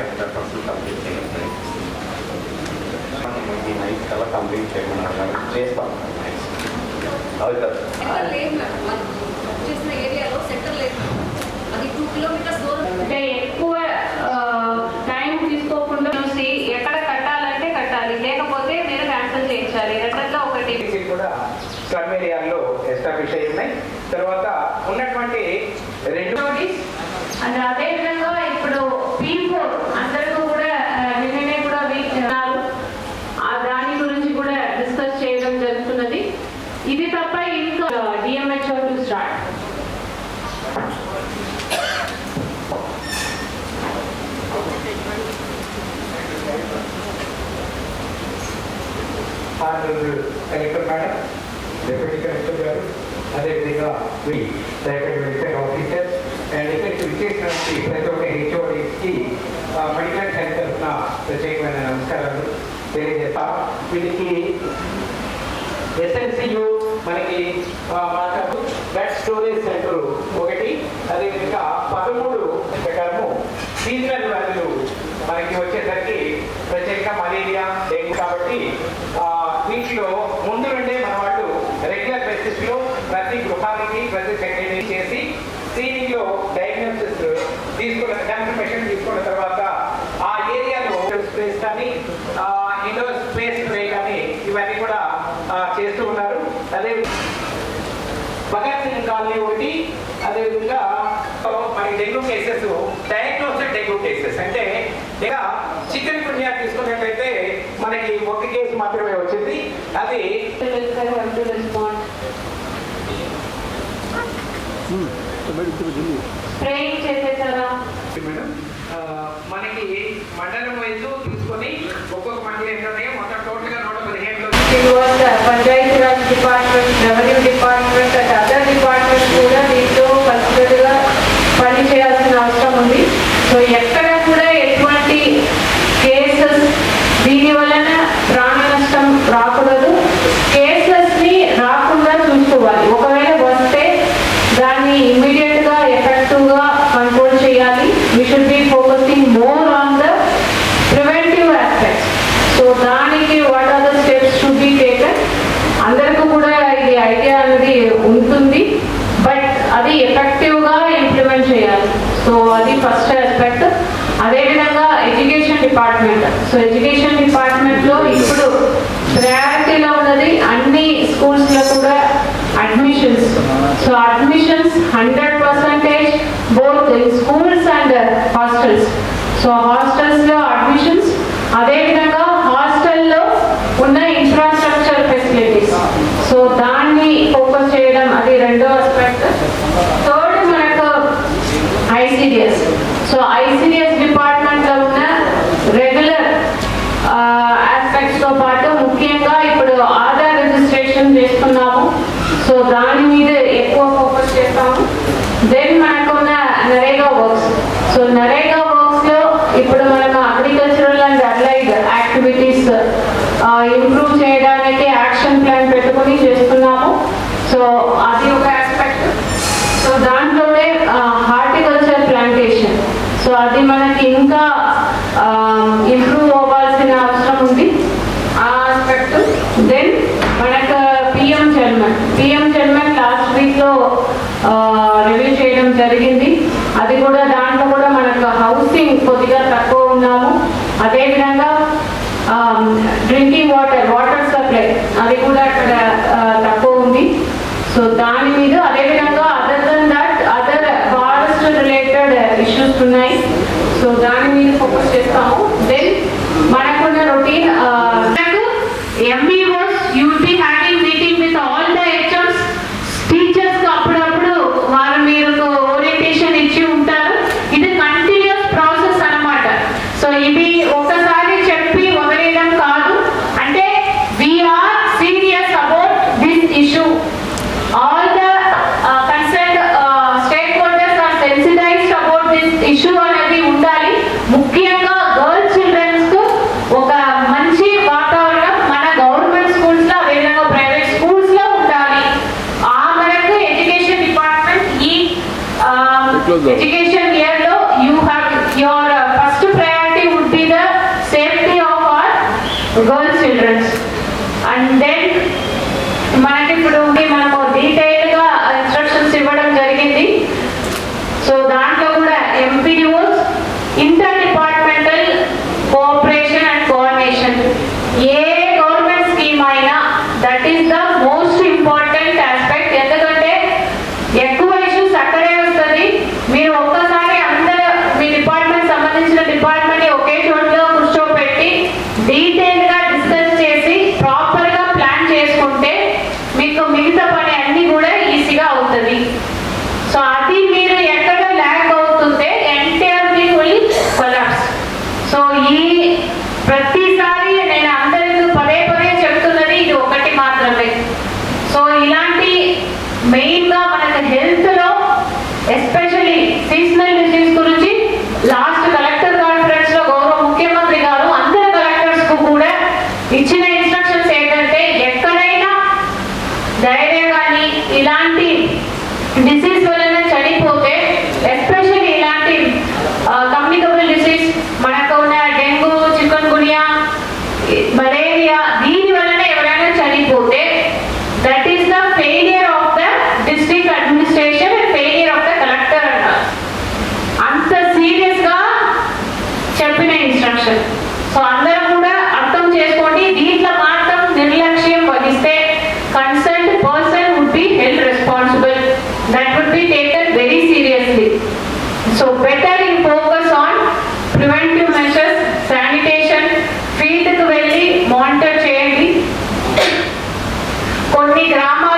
అయితే hundred percent complete చేయండి మనకి నైట్ కల్లా కంప్లీట్ చేయమన్నారు చేస్తాం అంటే ఎక్కువ టైం తీసుకోకుండా చూసి ఎక్కడ కట్టాలంటే కట్టాలి. లేకపోతే మీరు క్యాన్సిల్ చేయించాలి. రెండట్లో ఒకటి. కూడా స్లమ్ ఏరియాల్లో ఎస్టాబ్లిష్ అయి ఉన్నాయి. తర్వాత ఉన్నటువంటి రెండు అండ్ అదే DMHO to start honourable collector madam deputy collector గారు అదేవిధంగా వి డైరెక్టర్ వెల్ఫేర్ ఆఫీసర్స్ అండ్ ఇక్కడికి విచ్చేసినటువంటి ప్రతి ఒక్క హెచ్ఓడికి మెడికల్ హెల్త్ తరఫున ప్రత్యేకమైన నమస్కారాలు తెలియజేస్తా వీళ్ళకి ఎస్ఎన్సియు మనకి ఆ, మాట్లాడు స్టోరేజ్ సెంటర్ ఒకటి అదేవిధంగా పదమూడు ప్రకారము సీజనల్ వ్యాధులు మనకి వచ్చేసరికి ప్రత్యేకంగా మలేరియా డెంగ్యూ కాబట్టి వీటిలో ముందు నుండే మన వాళ్ళు రెగ్యులర్ బేసిస్లో ప్రతి గృహానికి ప్రతి సెక్రటరీ చేసి సీనింగ్లో డయాగ్నోసిస్ తీసుకున్న కన్ఫర్మేషన్ తీసుకున్న తర్వాత ఆ ఏరియాలో స్పేస్ కానీ ఇండోర్ స్పేస్ స్ప్రే కానీ ఇవన్నీ కూడా చేస్తూ ఉన్నారు. అదే భగత్ సింగ్ కాలనీ ఒకటి అదేవిధంగా మరి dengue cases diagnostic dengue cases. అంటే ఇక చికెన్ పుణ్యా తీసుకున్నట్లయితే మనకి ఒక కేసు మాత్రమే వచ్చింది. అది welfare have to respond spraying చేసేసారా madam మనకి మండలం వైజ్ తీసుకొని ఒక్కొక్క మండలం ఏంటంటే మొత్తం total department revenue department and other department కూడా దీంతో పర్సనల్గా పని చేయాల్సిన అవసరం ఉంది. సో ఎక్కడ డిపార్ట్మెంట్. సో ఎడ్యుకేషన్ డిపార్ట్మెంట్లో ఇప్పుడు ప్రయారిటీలో ఉన్నది అన్ని స్కూల్స్లో కూడా admissions. So admissions hundred percentage both schools and hostels. So హాస్టల్స్లో అడ్మిషన్స్ అదేవిధంగా హాస్టల్లో ఉన్న ఇన్ఫ్రాస్ట్రక్చర్ ఫెసిలిటీస్ సో దాన్ని ఫోకస్ చేయడం అది రెండో ఆస్పెక్ట్ థర్డ్ మనకు ఐసిడిఎస్ సో ఐసిడిఎస్ డిపార్ట్మెంట్లో ఉన్న రెగ్యులర్ ఆస్పెక్ట్స్తో పాటు ముఖ్యంగా ఇప్పుడు ఆధార్ రిజిస్ట్రేషన్ చేస్తున్నాము సో దాని మీద ఎక్కువ ఫోకస్ చేస్తాము. దెన్ మనకున్న నరేగా వర్క్స్ సో నరేగా వర్క్స్లో ఇప్పుడు మనం agricultural and allied activities improve చేయడానికి యాక్షన్ ప్లాన్ పెట్టుకొని చేస్తున్నాము. సో అది ఒక ఆస్పెక్ట్ సో దాంట్లోనే హార్టికల్చర్ ప్లాంటేషన్ సో అది మనకి ఇంకా ఇంప్రూవ్ అవ్వాల్సిన అవసరం ఉంది. ఆ aspect then chairman PM chairman last వీక్లో రివ్యూ చేయడం జరిగింది. అది కూడా దాంట్లో కూడా మనకు హౌసింగ్ కొద్దిగా తక్కువ ఉన్నాము. అదేవిధంగా డ్రింకింగ్ వాటర్ వాటర్ సప్లై అది కూడా అక్కడ తక్కువ ఉంది. సో దాని మీద అదేవిధంగా other than that other forest related issues ఉన్నాయి. ముఖ్యంగా గర్ల్స్ చిల్డ్రన్స్కు ఒక మంచి వాతావరణం మన గవర్నమెంట్ స్కూల్స్లో అదేవిధంగా ప్రైవేట్ స్కూల్స్లో ఉండాలి. ఆ మనకు ఎడ్యుకేషన్ డిపార్ట్మెంట్ ఈ ఎడ్యుకేషన్ ఇయర్లో యూ హ్యావ్ యువర్ మెయిన్గా మనకు హెల్త్లో ఎస్పెషల్లీ సీజనల్ డిసీజ్ గురించి లాస్ట్ కలెక్టర్ కాన్ఫరెన్స్లో గౌరవ ముఖ్యమంత్రి గారు అందరి కలెక్టర్స్కు కూడా ఇచ్చిన ఇన్స్ట్రక్షన్స్ ఏంటంటే ఎక్కడైనా డైరియా కానీ ఇలాంటి డిసీజ్ మానిటర్ చేయండి. కొన్ని గ్రామాలు